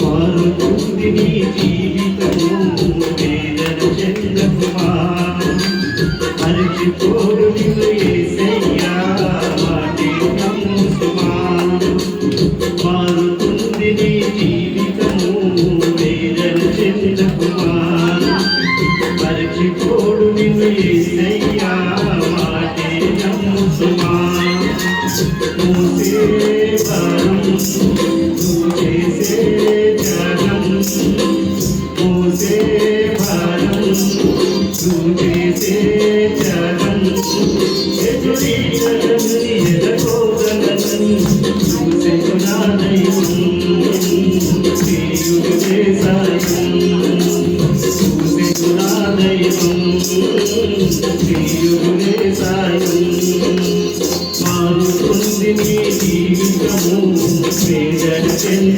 పారుతుంది నీ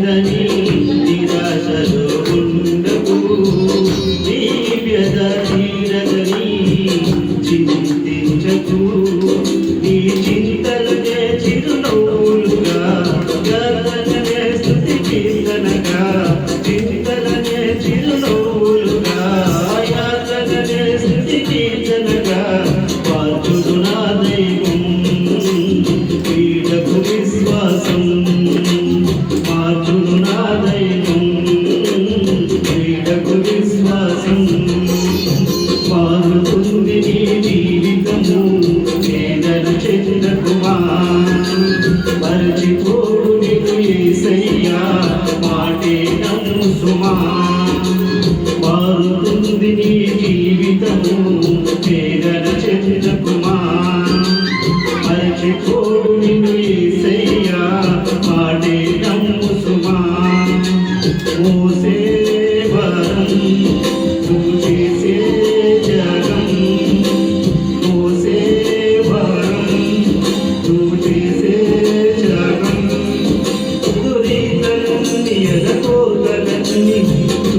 Nina, Nina. వేదన చెందకుమా? 你